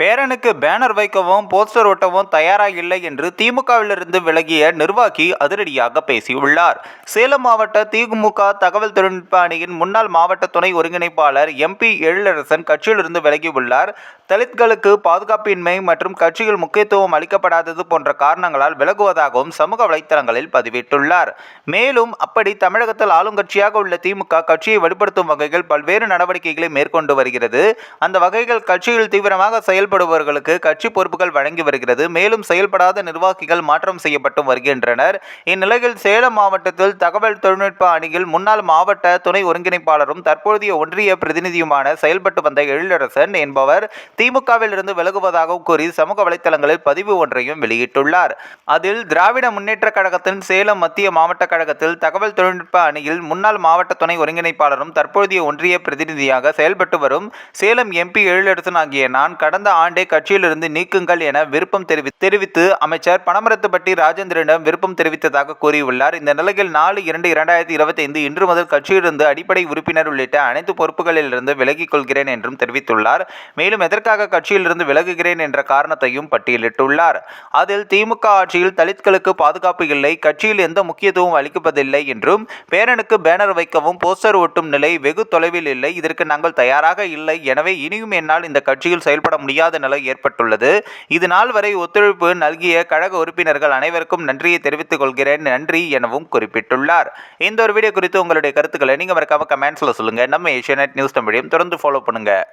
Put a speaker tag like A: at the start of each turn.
A: பேரனுக்கு பேனர் வைக்கவும் போஸ்டர் ஒட்டவும் தயாராக இல்லை என்று திமுகவிலிருந்து விலகிய நிர்வாகி அதிரடியாக பேசியுள்ளார். சேலம் மாவட்ட திமுக தகவல் தொழில்நுட்ப அணியின் முன்னாள் மாவட்ட துணை ஒருங்கிணைப்பாளர் எம்பி எழிலரசன் கட்சியிலிருந்து விலகியுள்ளார். தலித்களுக்கு பாதுகாப்பின்மை மற்றும் கட்சியில் முக்கியத்துவம் அளிக்கப்படாதது போன்ற காரணங்களால் விலகுவதாகவும் சமூக வலைத்தளங்களில் பதிவிட்டுள்ளார். மேலும் அப்படி தமிழகத்தில் ஆளுங்கட்சியாக உள்ள திமுக கட்சியை வலுப்படுத்தும் வகையில் பல்வேறு நடவடிக்கைகளை மேற்கொண்டு வருகிறது. அந்த வகைகள் கட்சியில் தீவிரமாக செயல் செயல்படுபவர்களுக்கு கட்சி பொறுப்புகள் வழங்கி வருகிறது. மேலும் செயல்படாத நிர்வாகிகள் மாற்றம் செய்யப்பட்டு வருகின்றனர். இந்நிலையில் சேலம் மாவட்டத்தில் தகவல் தொழில்நுட்ப அணியில் முன்னாள் மாவட்ட துணை ஒருங்கிணைப்பாளரும் தற்போதைய ஒன்றிய பிரதிநிதியுமான செயல்பட்டு வந்த எழிலரசன் என்பவர் திமுகவில் இருந்து விலகுவதாகவும் கூறி சமூக வலைத்தளங்களில் பதிவு ஒன்றையும் வெளியிட்டுள்ளார். அதில் திராவிட முன்னேற்றக் கழகத்தின் சேலம் மத்திய மாவட்ட கழகத்தில் தகவல் தொழில்நுட்ப அணியில் முன்னாள் மாவட்ட துணை ஒருங்கிணைப்பாளரும் தற்போதைய ஒன்றிய பிரதிநிதியாக செயல்பட்டு வரும் சேலம் எம்பி எழிலரசன் ஆகிய நான் கடந்த ஆண்டே கட்சியிலிருந்து நீக்குங்கள் என விருப்பம் தெரிவி தெரிவித்து அமைச்சர் பனமரத்துப்பட்டி ராஜேந்திரனிடம் விருப்பம் தெரிவித்ததாக கூறியுள்ளார். இந்த நிலையில் நாலு இரண்டு இரண்டாயிரத்தி இருபத்தி ஐந்து இன்று முதல் கட்சியிலிருந்து அடிப்படை உறுப்பினர் உள்ளிட்ட அனைத்து பொறுப்புகளிலிருந்து விலகிக் கொள்கிறேன் என்றும் தெரிவித்துள்ளார். மேலும் எதற்காக கட்சியிலிருந்து விலகுகிறேன் என்ற காரணத்தையும் பட்டியலிட்டுள்ளார். அதில் திமுக ஆட்சியில் தலித்களுக்கு பாதுகாப்பு இல்லை கட்சியில் எந்த முக்கியத்துவம் அளிக்கப்பதில்லை என்றும் பேரனுக்கு பேனர் வைக்கவும் போஸ்டர் ஒட்டும் நிலை வெகு தொலைவில் இல்லை இதற்கு நாங்கள் தயாராக இல்லை. எனவே இனியும் என்னால் இந்த கட்சியில் செயல்பட முடியாது நிலை ஏற்பட்டுள்ளது. இது நாள் வரை ஒத்துழைப்பு நல்கிய கழக உறுப்பினர்கள் அனைவருக்கும் நன்றியை தெரிவித்துக் கொள்கிறேன். நன்றி எனவும் குறிப்பிட்டுள்ளார். இந்த ஒரு வீடியோ குறித்து உங்களுடைய கருத்துக்களை நீங்கள் மறக்காம கமெண்ட்ஸில் சொல்லுங்கள் நம்ம ஏஷியா நியூஸ் தமிழையும் தொடர்ந்து ஃபாலோ பண்ணுங்கள்